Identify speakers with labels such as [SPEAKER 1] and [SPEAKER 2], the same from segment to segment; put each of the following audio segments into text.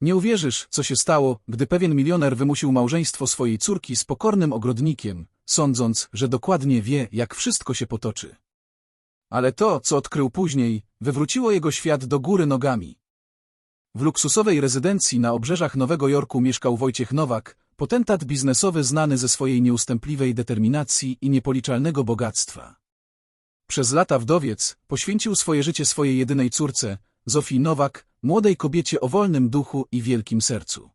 [SPEAKER 1] Nie uwierzysz, co się stało, gdy pewien milioner wymusił małżeństwo swojej córki z pokornym ogrodnikiem, sądząc, że dokładnie wie, jak wszystko się potoczy. Ale to, co odkrył później, wywróciło jego świat do góry nogami. W luksusowej rezydencji na obrzeżach Nowego Jorku mieszkał Wojciech Nowak, potentat biznesowy znany ze swojej nieustępliwej determinacji i niepoliczalnego bogactwa. Przez lata wdowiec poświęcił swoje życie swojej jedynej córce, Zofii Nowak, młodej kobiecie o wolnym duchu i wielkim sercu.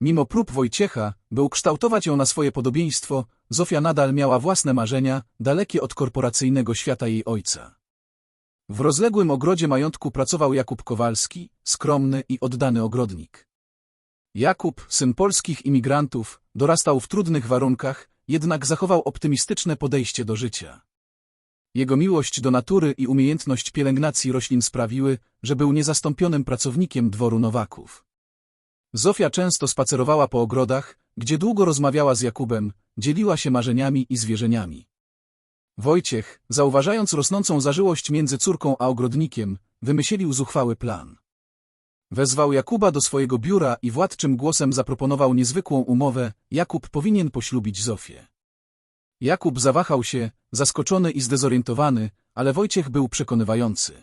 [SPEAKER 1] Mimo prób Wojciecha, by ukształtować ją na swoje podobieństwo, Zofia nadal miała własne marzenia, dalekie od korporacyjnego świata jej ojca. W rozległym ogrodzie majątku pracował Jakub Kowalski, skromny i oddany ogrodnik. Jakub, syn polskich imigrantów, dorastał w trudnych warunkach, jednak zachował optymistyczne podejście do życia. Jego miłość do natury i umiejętność pielęgnacji roślin sprawiły, że był niezastąpionym pracownikiem dworu Nowaków. Zofia często spacerowała po ogrodach, gdzie długo rozmawiała z Jakubem, dzieliła się marzeniami i zwierzeniami. Wojciech, zauważając rosnącą zażyłość między córką a ogrodnikiem, wymyślił zuchwały plan. Wezwał Jakuba do swojego biura i władczym głosem zaproponował niezwykłą umowę, Jakub powinien poślubić Zofię. Jakub zawahał się, zaskoczony i zdezorientowany, ale Wojciech był przekonywający.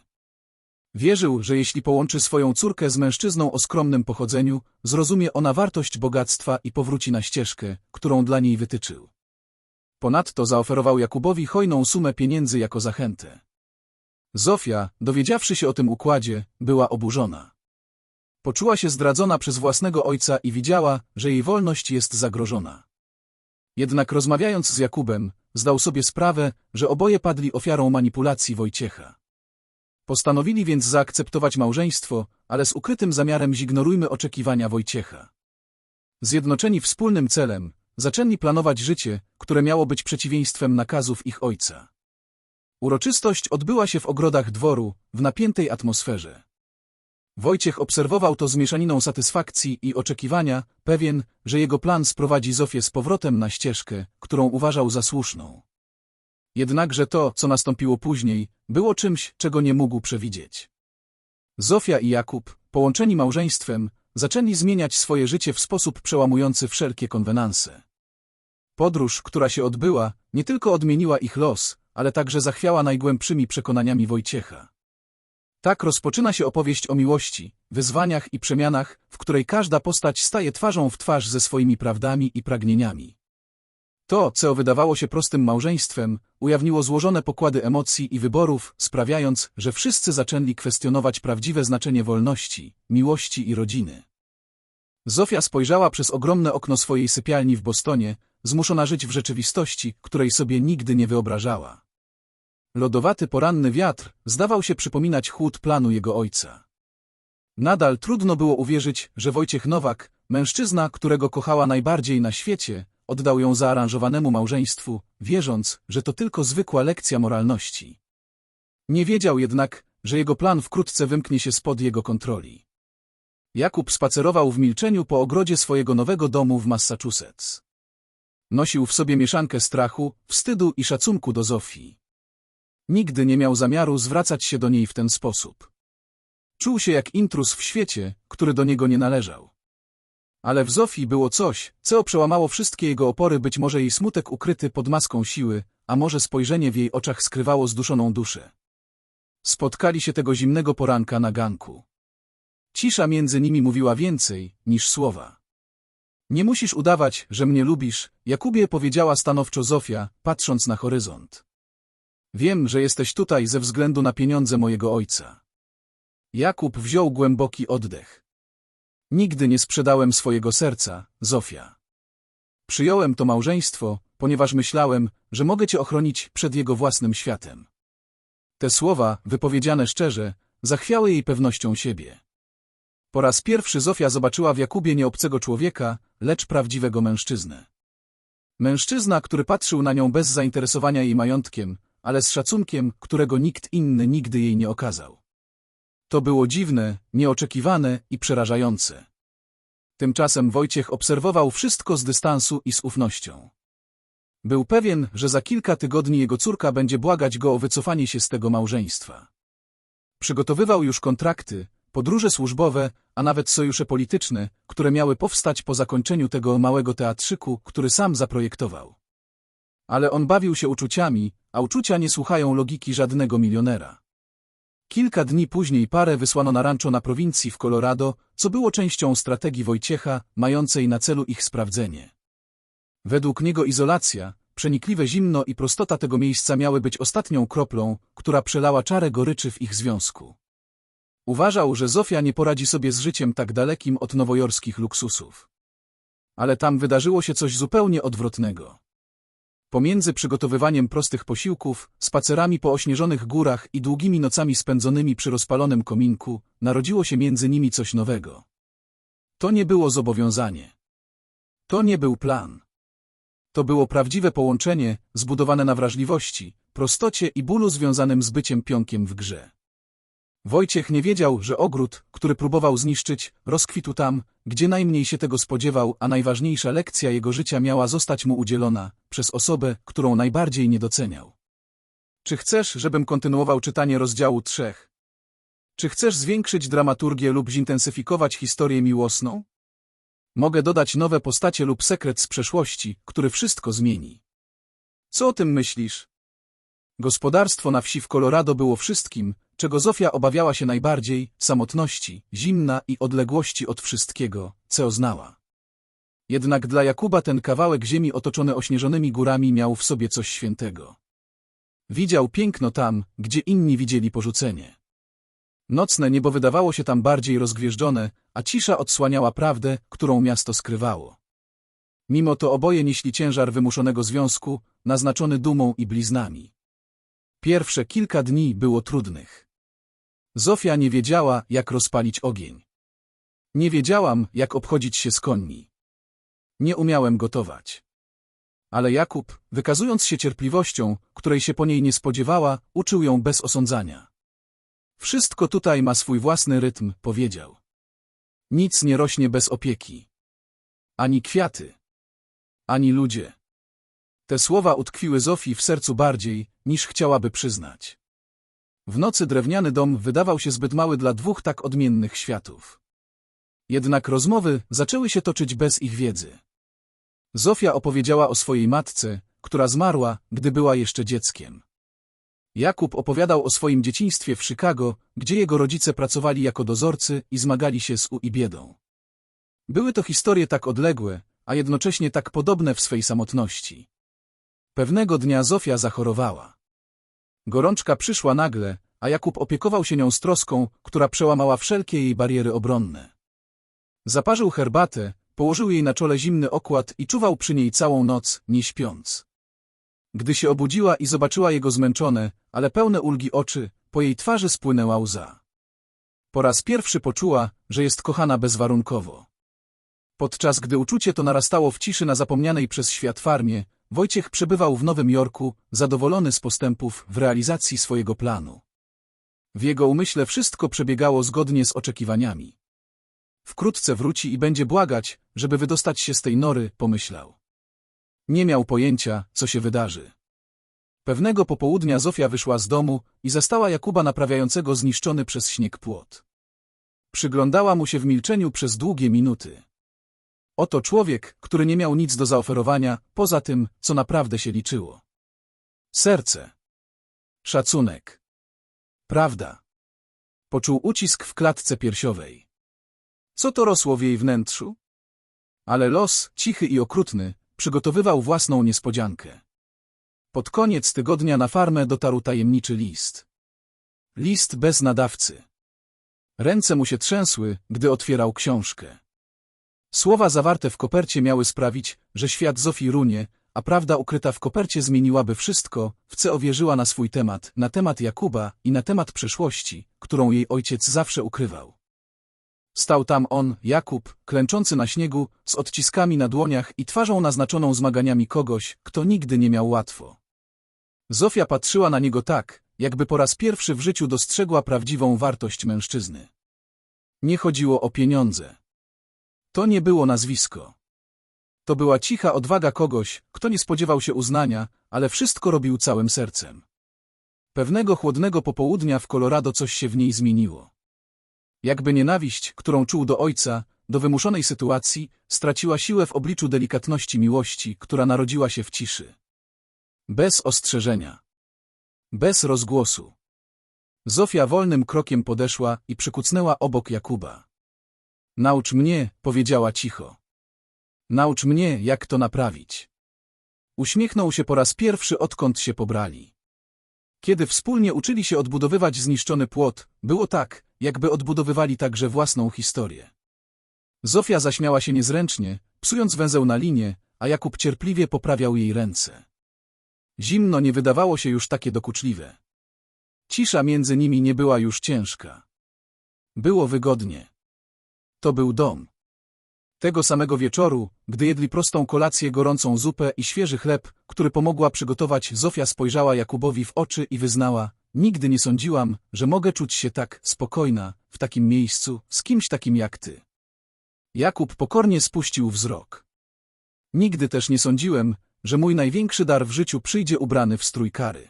[SPEAKER 1] Wierzył, że jeśli połączy swoją córkę z mężczyzną o skromnym pochodzeniu, zrozumie ona wartość bogactwa i powróci na ścieżkę, którą dla niej wytyczył. Ponadto zaoferował Jakubowi hojną sumę pieniędzy jako zachętę. Zofia, dowiedziawszy się o tym układzie, była oburzona. Poczuła się zdradzona przez własnego ojca i widziała, że jej wolność jest zagrożona. Jednak rozmawiając z Jakubem, zdał sobie sprawę, że oboje padli ofiarą manipulacji Wojciecha. Postanowili więc zaakceptować małżeństwo, ale z ukrytym zamiarem zignorujmy oczekiwania Wojciecha. Zjednoczeni wspólnym celem, zaczęli planować życie, które miało być przeciwieństwem nakazów ich ojca. Uroczystość odbyła się w ogrodach dworu, w napiętej atmosferze. Wojciech obserwował to z mieszaniną satysfakcji i oczekiwania, pewien, że jego plan sprowadzi Zofię z powrotem na ścieżkę, którą uważał za słuszną. Jednakże to, co nastąpiło później, było czymś, czego nie mógł przewidzieć. Zofia i Jakub, połączeni małżeństwem, zaczęli zmieniać swoje życie w sposób przełamujący wszelkie konwenanse. Podróż, która się odbyła, nie tylko odmieniła ich los, ale także zachwiała najgłębszymi przekonaniami Wojciecha. Tak rozpoczyna się opowieść o miłości, wyzwaniach i przemianach, w której każda postać staje twarzą w twarz ze swoimi prawdami i pragnieniami. To, co wydawało się prostym małżeństwem, ujawniło złożone pokłady emocji i wyborów, sprawiając, że wszyscy zaczęli kwestionować prawdziwe znaczenie wolności, miłości i rodziny. Zofia spojrzała przez ogromne okno swojej sypialni w Bostonie, zmuszona żyć w rzeczywistości, której sobie nigdy nie wyobrażała. Lodowaty poranny wiatr zdawał się przypominać chłód planu jego ojca. Nadal trudno było uwierzyć, że Wojciech Nowak, mężczyzna, którego kochała najbardziej na świecie, oddał ją zaaranżowanemu małżeństwu, wierząc, że to tylko zwykła lekcja moralności. Nie wiedział jednak, że jego plan wkrótce wymknie się spod jego kontroli. Jakub spacerował w milczeniu po ogrodzie swojego nowego domu w Massachusetts. Nosił w sobie mieszankę strachu, wstydu i szacunku do Zofii. Nigdy nie miał zamiaru zwracać się do niej w ten sposób. Czuł się jak intrus w świecie, który do niego nie należał. Ale w Zofii było coś, co przełamało wszystkie jego opory, być może jej smutek ukryty pod maską siły, a może spojrzenie w jej oczach skrywało zduszoną duszę. Spotkali się tego zimnego poranka na ganku. Cisza między nimi mówiła więcej niż słowa. Nie musisz udawać, że mnie lubisz, Jakubie powiedziała stanowczo Zofia, patrząc na horyzont. Wiem, że jesteś tutaj ze względu na pieniądze mojego ojca. Jakub wziął głęboki oddech. Nigdy nie sprzedałem swojego serca, Zofia. Przyjąłem to małżeństwo, ponieważ myślałem, że mogę cię ochronić przed jego własnym światem. Te słowa, wypowiedziane szczerze, zachwiały jej pewnością siebie. Po raz pierwszy Zofia zobaczyła w Jakubie nie obcego człowieka, lecz prawdziwego mężczyznę. Mężczyzna, który patrzył na nią bez zainteresowania jej majątkiem, ale z szacunkiem, którego nikt inny nigdy jej nie okazał. To było dziwne, nieoczekiwane i przerażające. Tymczasem Wojciech obserwował wszystko z dystansu i z ufnością. Był pewien, że za kilka tygodni jego córka będzie błagać go o wycofanie się z tego małżeństwa. Przygotowywał już kontrakty, podróże służbowe, a nawet sojusze polityczne, które miały powstać po zakończeniu tego małego teatrzyku, który sam zaprojektował. Ale on bawił się uczuciami, a uczucia nie słuchają logiki żadnego milionera. Kilka dni później parę wysłano na rancho na prowincji w Colorado, co było częścią strategii Wojciecha, mającej na celu ich sprawdzenie. Według niego izolacja, przenikliwe zimno i prostota tego miejsca miały być ostatnią kroplą, która przelała czarę goryczy w ich związku. Uważał, że Zofia nie poradzi sobie z życiem tak dalekim od nowojorskich luksusów. Ale tam wydarzyło się coś zupełnie odwrotnego. Pomiędzy przygotowywaniem prostych posiłków, spacerami po ośnieżonych górach i długimi nocami spędzonymi przy rozpalonym kominku, narodziło się między nimi coś nowego. To nie było zobowiązanie. To nie był plan. To było prawdziwe połączenie, zbudowane na wrażliwości, prostocie i bólu związanym z byciem pionkiem w grze. Wojciech nie wiedział, że ogród, który próbował zniszczyć, rozkwitł tam, gdzie najmniej się tego spodziewał, a najważniejsza lekcja jego życia miała zostać mu udzielona przez osobę, którą najbardziej nie doceniał. Czy chcesz, żebym kontynuował czytanie rozdziału trzech? Czy chcesz zwiększyć dramaturgię lub zintensyfikować historię miłosną? Mogę dodać nowe postacie lub sekret z przeszłości, który wszystko zmieni. Co o tym myślisz? Gospodarstwo na wsi w Colorado było wszystkim, czego Zofia obawiała się najbardziej, samotności, zimna i odległości od wszystkiego, co znała. Jednak dla Jakuba ten kawałek ziemi otoczony ośnieżonymi górami miał w sobie coś świętego. Widział piękno tam, gdzie inni widzieli porzucenie. Nocne niebo wydawało się tam bardziej rozgwieżdżone, a cisza odsłaniała prawdę, którą miasto skrywało. Mimo to oboje nieśli ciężar wymuszonego związku, naznaczony dumą i bliznami. Pierwsze kilka dni było trudnych. Zofia nie wiedziała, jak rozpalić ogień. Nie wiedziałam, jak obchodzić się z końmi. Nie umiałem gotować. Ale Jakub, wykazując się cierpliwością, której się po niej nie spodziewała, uczył ją bez osądzania. Wszystko tutaj ma swój własny rytm, powiedział. Nic nie rośnie bez opieki. Ani kwiaty. Ani ludzie. Te słowa utkwiły Zofii w sercu bardziej, niż chciałaby przyznać. W nocy drewniany dom wydawał się zbyt mały dla dwóch tak odmiennych światów. Jednak rozmowy zaczęły się toczyć bez ich wiedzy. Zofia opowiedziała o swojej matce, która zmarła, gdy była jeszcze dzieckiem. Jakub opowiadał o swoim dzieciństwie w Chicago, gdzie jego rodzice pracowali jako dozorcy i zmagali się z u i biedą. Były to historie tak odległe, a jednocześnie tak podobne w swej samotności. Pewnego dnia Zofia zachorowała. Gorączka przyszła nagle, a Jakub opiekował się nią z troską, która przełamała wszelkie jej bariery obronne. Zaparzył herbatę, położył jej na czole zimny okład i czuwał przy niej całą noc, nie śpiąc. Gdy się obudziła i zobaczyła jego zmęczone, ale pełne ulgi oczy, po jej twarzy spłynęła łza. Po raz pierwszy poczuła, że jest kochana bezwarunkowo. Podczas gdy uczucie to narastało w ciszy na zapomnianej przez świat farmie, Wojciech przebywał w Nowym Jorku, zadowolony z postępów w realizacji swojego planu. W jego umyśle wszystko przebiegało zgodnie z oczekiwaniami. Wkrótce wróci i będzie błagać, żeby wydostać się z tej nory, pomyślał. Nie miał pojęcia, co się wydarzy. Pewnego popołudnia Zofia wyszła z domu i zastała Jakuba naprawiającego zniszczony przez śnieg płot. Przyglądała mu się w milczeniu przez długie minuty. Oto człowiek, który nie miał nic do zaoferowania, poza tym, co naprawdę się liczyło. Serce. Szacunek. Prawda. Poczuł ucisk w klatce piersiowej. Co to rosło w jej wnętrzu? Ale los, cichy i okrutny, przygotowywał własną niespodziankę. Pod koniec tygodnia na farmę dotarł tajemniczy list. List bez nadawcy. Ręce mu się trzęsły, gdy otwierał książkę. Słowa zawarte w kopercie miały sprawić, że świat Zofii runie, a prawda ukryta w kopercie zmieniłaby wszystko, w co wierzyła na swój temat, na temat Jakuba i na temat przeszłości, którą jej ojciec zawsze ukrywał. Stał tam on, Jakub, klęczący na śniegu, z odciskami na dłoniach i twarzą naznaczoną zmaganiami kogoś, kto nigdy nie miał łatwo. Zofia patrzyła na niego tak, jakby po raz pierwszy w życiu dostrzegła prawdziwą wartość mężczyzny. Nie chodziło o pieniądze. To nie było nazwisko. To była cicha odwaga kogoś, kto nie spodziewał się uznania, ale wszystko robił całym sercem. Pewnego chłodnego popołudnia w Colorado coś się w niej zmieniło. Jakby nienawiść, którą czuł do ojca, do wymuszonej sytuacji, straciła siłę w obliczu delikatności miłości, która narodziła się w ciszy. Bez ostrzeżenia. Bez rozgłosu. Zofia wolnym krokiem podeszła i przykucnęła obok Jakuba. Naucz mnie, powiedziała cicho. Naucz mnie, jak to naprawić. Uśmiechnął się po raz pierwszy, odkąd się pobrali. Kiedy wspólnie uczyli się odbudowywać zniszczony płot, było tak, jakby odbudowywali także własną historię. Zofia zaśmiała się niezręcznie, psując węzeł na linię, a Jakub cierpliwie poprawiał jej ręce. Zimno nie wydawało się już takie dokuczliwe. Cisza między nimi nie była już ciężka. Było wygodnie. To był dom. Tego samego wieczoru, gdy jedli prostą kolację, gorącą zupę i świeży chleb, który pomogła przygotować, Zofia spojrzała Jakubowi w oczy i wyznała, nigdy nie sądziłam, że mogę czuć się tak spokojna, w takim miejscu, z kimś takim jak ty. Jakub pokornie spuścił wzrok. Nigdy też nie sądziłem, że mój największy dar w życiu przyjdzie ubrany w strój kary.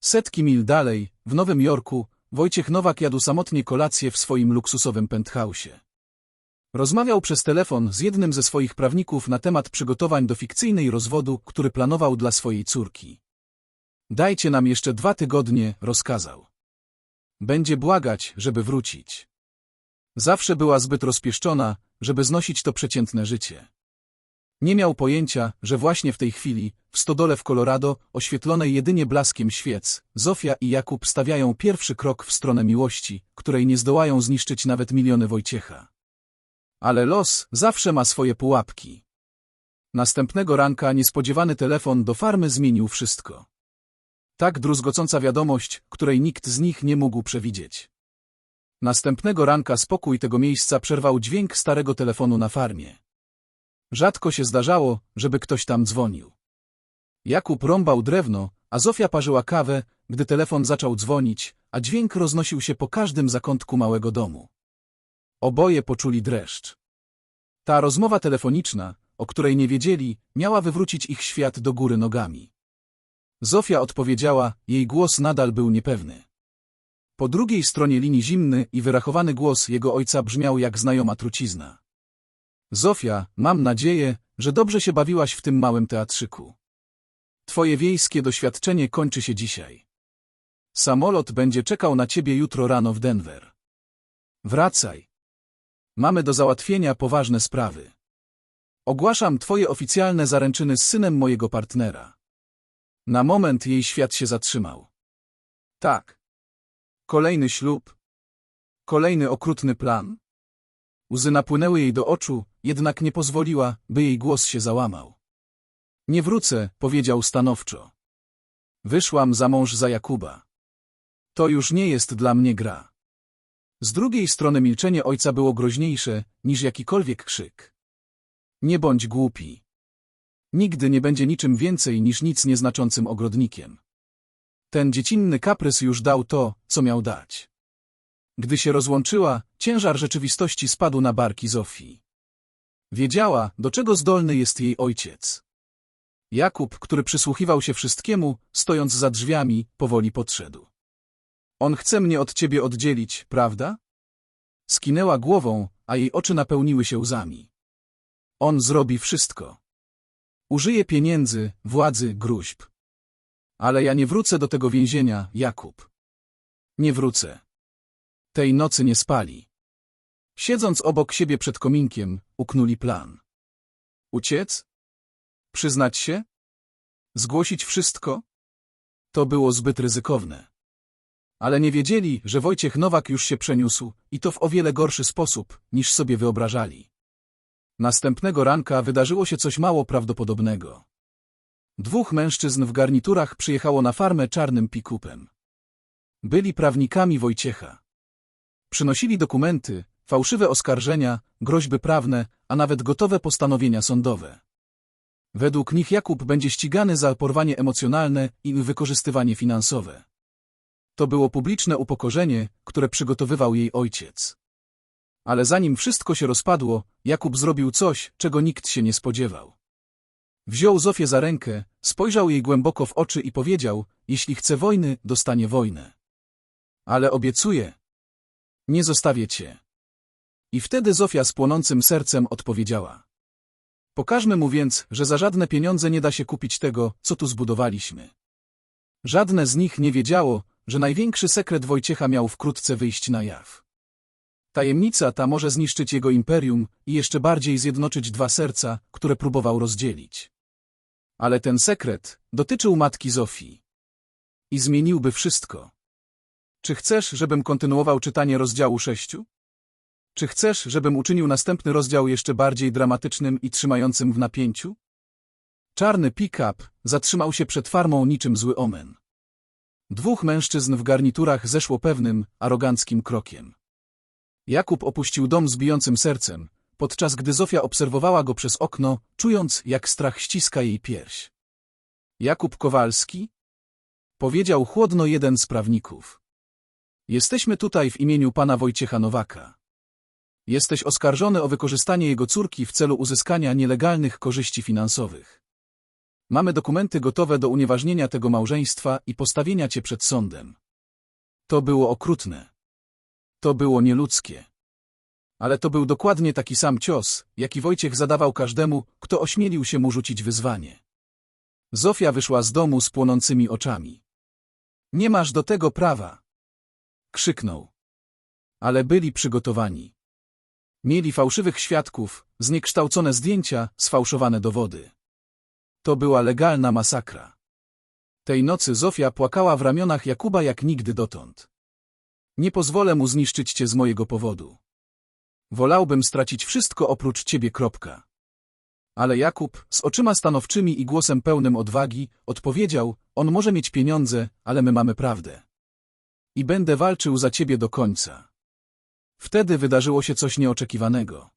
[SPEAKER 1] Setki mil dalej, w Nowym Jorku, Wojciech Nowak jadł samotnie kolację w swoim luksusowym penthouse'ie. Rozmawiał przez telefon z jednym ze swoich prawników na temat przygotowań do fikcyjnej rozwodu, który planował dla swojej córki. Dajcie nam jeszcze dwa tygodnie, rozkazał. Będzie błagać, żeby wrócić. Zawsze była zbyt rozpieszczona, żeby znosić to przeciętne życie. Nie miał pojęcia, że właśnie w tej chwili, w stodole w Colorado, oświetlonej jedynie blaskiem świec, Zofia i Jakub stawiają pierwszy krok w stronę miłości, której nie zdołają zniszczyć nawet miliony Wojciecha. Ale los zawsze ma swoje pułapki. Następnego ranka niespodziewany telefon do farmy zmienił wszystko. Tak druzgocąca wiadomość, której nikt z nich nie mógł przewidzieć. Następnego ranka spokój tego miejsca przerwał dźwięk starego telefonu na farmie. Rzadko się zdarzało, żeby ktoś tam dzwonił. Jakub rąbał drewno, a Zofia parzyła kawę, gdy telefon zaczął dzwonić, a dźwięk roznosił się po każdym zakątku małego domu. Oboje poczuli dreszcz. Ta rozmowa telefoniczna, o której nie wiedzieli, miała wywrócić ich świat do góry nogami. Zofia odpowiedziała, jej głos nadal był niepewny. Po drugiej stronie linii zimny i wyrachowany głos jego ojca brzmiał jak znajoma trucizna. Zofia, mam nadzieję, że dobrze się bawiłaś w tym małym teatrzyku. Twoje wiejskie doświadczenie kończy się dzisiaj. Samolot będzie czekał na ciebie jutro rano w Denver. Wracaj. Mamy do załatwienia poważne sprawy. Ogłaszam twoje oficjalne zaręczyny z synem mojego partnera. Na moment jej świat się zatrzymał. Tak. Kolejny ślub. Kolejny okrutny plan. Łzy napłynęły jej do oczu, jednak nie pozwoliła, by jej głos się załamał. Nie wrócę, powiedział stanowczo. Wyszłam za mąż za Jakuba. To już nie jest dla mnie gra. Z drugiej strony milczenie ojca było groźniejsze niż jakikolwiek krzyk. Nie bądź głupi. Nigdy nie będzie niczym więcej niż nic nieznaczącym ogrodnikiem. Ten dziecinny kaprys już dał to, co miał dać. Gdy się rozłączyła, ciężar rzeczywistości spadł na barki Zofii. Wiedziała, do czego zdolny jest jej ojciec. Jakub, który przysłuchiwał się wszystkiemu, stojąc za drzwiami, powoli podszedł. On chce mnie od ciebie oddzielić, prawda? Skinęła głową, a jej oczy napełniły się łzami. On zrobi wszystko. Użyje pieniędzy, władzy, gruźb. Ale ja nie wrócę do tego więzienia, Jakub. Nie wrócę. Tej nocy nie spali. Siedząc obok siebie przed kominkiem, uknuli plan. Uciec? Przyznać się? Zgłosić wszystko? To było zbyt ryzykowne. Ale nie wiedzieli, że Wojciech Nowak już się przeniósł i to w o wiele gorszy sposób, niż sobie wyobrażali. Następnego ranka wydarzyło się coś mało prawdopodobnego. Dwóch mężczyzn w garniturach przyjechało na farmę czarnym pikupem. Byli prawnikami Wojciecha. Przynosili dokumenty, fałszywe oskarżenia, groźby prawne, a nawet gotowe postanowienia sądowe. Według nich Jakub będzie ścigany za porwanie emocjonalne i wykorzystywanie finansowe. To było publiczne upokorzenie, które przygotowywał jej ojciec. Ale zanim wszystko się rozpadło, Jakub zrobił coś, czego nikt się nie spodziewał. Wziął Zofię za rękę, spojrzał jej głęboko w oczy i powiedział, jeśli chce wojny, dostanie wojnę. Ale obiecuję. Nie zostawię cię. I wtedy Zofia z płonącym sercem odpowiedziała. Pokażmy mu więc, że za żadne pieniądze nie da się kupić tego, co tu zbudowaliśmy. Żadne z nich nie wiedziało, że największy sekret Wojciecha miał wkrótce wyjść na jaw. Tajemnica ta może zniszczyć jego imperium i jeszcze bardziej zjednoczyć dwa serca, które próbował rozdzielić. Ale ten sekret dotyczył matki Zofii. I zmieniłby wszystko. Czy chcesz, żebym kontynuował czytanie rozdziału sześciu? Czy chcesz, żebym uczynił następny rozdział jeszcze bardziej dramatycznym i trzymającym w napięciu? Czarny pick-up zatrzymał się przed farmą niczym zły omen. Dwóch mężczyzn w garniturach zeszło pewnym, aroganckim krokiem. Jakub opuścił dom z bijącym sercem, podczas gdy Zofia obserwowała go przez okno, czując, jak strach ściska jej pierś. Jakub Kowalski? Powiedział chłodno jeden z prawników. Jesteśmy tutaj w imieniu pana Wojciecha Nowaka. Jesteś oskarżony o wykorzystanie jego córki w celu uzyskania nielegalnych korzyści finansowych. Mamy dokumenty gotowe do unieważnienia tego małżeństwa i postawienia cię przed sądem. To było okrutne. To było nieludzkie. Ale to był dokładnie taki sam cios, jaki Wojciech zadawał każdemu, kto ośmielił się mu rzucić wyzwanie. Zofia wyszła z domu z płonącymi oczami. Nie masz do tego prawa! Krzyknął. Ale byli przygotowani. Mieli fałszywych świadków, zniekształcone zdjęcia, sfałszowane dowody. To była legalna masakra. Tej nocy Zofia płakała w ramionach Jakuba jak nigdy dotąd. Nie pozwolę mu zniszczyć cię z mojego powodu. Wolałbym stracić wszystko oprócz ciebie. Kropka. Ale Jakub, z oczyma stanowczymi i głosem pełnym odwagi, odpowiedział, on może mieć pieniądze, ale my mamy prawdę. I będę walczył za ciebie do końca. Wtedy wydarzyło się coś nieoczekiwanego.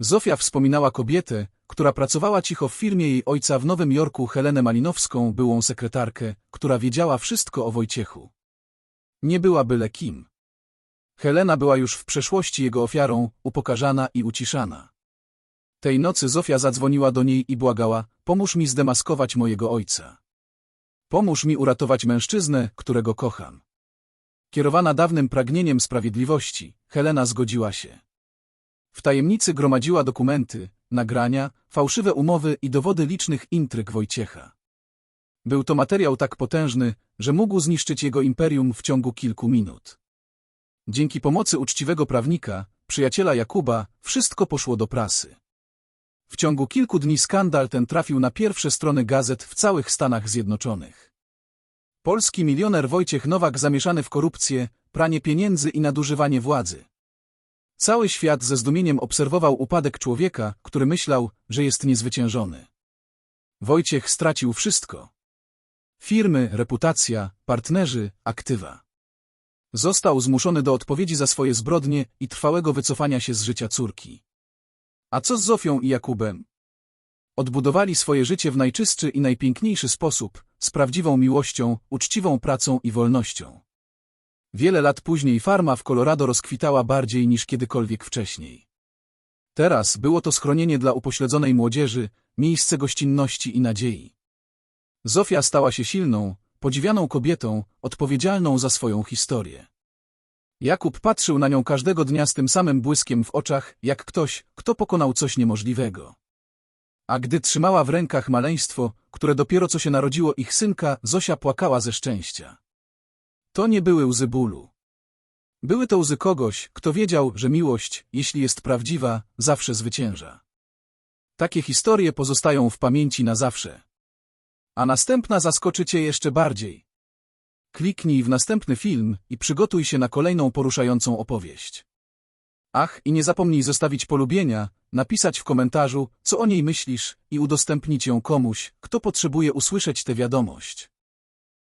[SPEAKER 1] Zofia wspominała kobietę, która pracowała cicho w firmie jej ojca w Nowym Jorku Helenę Malinowską, byłą sekretarkę, która wiedziała wszystko o Wojciechu. Nie była byle kim. Helena była już w przeszłości jego ofiarą, upokarzana i uciszana. Tej nocy Zofia zadzwoniła do niej i błagała, pomóż mi zdemaskować mojego ojca. Pomóż mi uratować mężczyznę, którego kocham. Kierowana dawnym pragnieniem sprawiedliwości, Helena zgodziła się. W tajemnicy gromadziła dokumenty, nagrania, fałszywe umowy i dowody licznych intryg Wojciecha. Był to materiał tak potężny, że mógł zniszczyć jego imperium w ciągu kilku minut. Dzięki pomocy uczciwego prawnika, przyjaciela Jakuba, wszystko poszło do prasy. W ciągu kilku dni skandal ten trafił na pierwsze strony gazet w całych Stanach Zjednoczonych. Polski milioner Wojciech Nowak zamieszany w korupcję, pranie pieniędzy i nadużywanie władzy. Cały świat ze zdumieniem obserwował upadek człowieka, który myślał, że jest niezwyciężony. Wojciech stracił wszystko. Firmy, reputacja, partnerzy, aktywa. Został zmuszony do odpowiedzi za swoje zbrodnie i trwałego wycofania się z życia córki. A co z Zofią i Jakubem? Odbudowali swoje życie w najczystszy i najpiękniejszy sposób, z prawdziwą miłością, uczciwą pracą i wolnością. Wiele lat później farma w Colorado rozkwitała bardziej niż kiedykolwiek wcześniej. Teraz było to schronienie dla upośledzonej młodzieży, miejsce gościnności i nadziei. Zofia stała się silną, podziwianą kobietą, odpowiedzialną za swoją historię. Jakub patrzył na nią każdego dnia z tym samym błyskiem w oczach, jak ktoś, kto pokonał coś niemożliwego. A gdy trzymała w rękach maleństwo, które dopiero co się narodziło ich synka, Zosia płakała ze szczęścia. To nie były łzy bólu. Były to łzy kogoś, kto wiedział, że miłość, jeśli jest prawdziwa, zawsze zwycięża. Takie historie pozostają w pamięci na zawsze. A następna zaskoczy Cię jeszcze bardziej. Kliknij w następny film i przygotuj się na kolejną poruszającą opowieść. Ach, i nie zapomnij zostawić polubienia, napisać w komentarzu, co o niej myślisz i udostępnić ją komuś, kto potrzebuje usłyszeć tę wiadomość.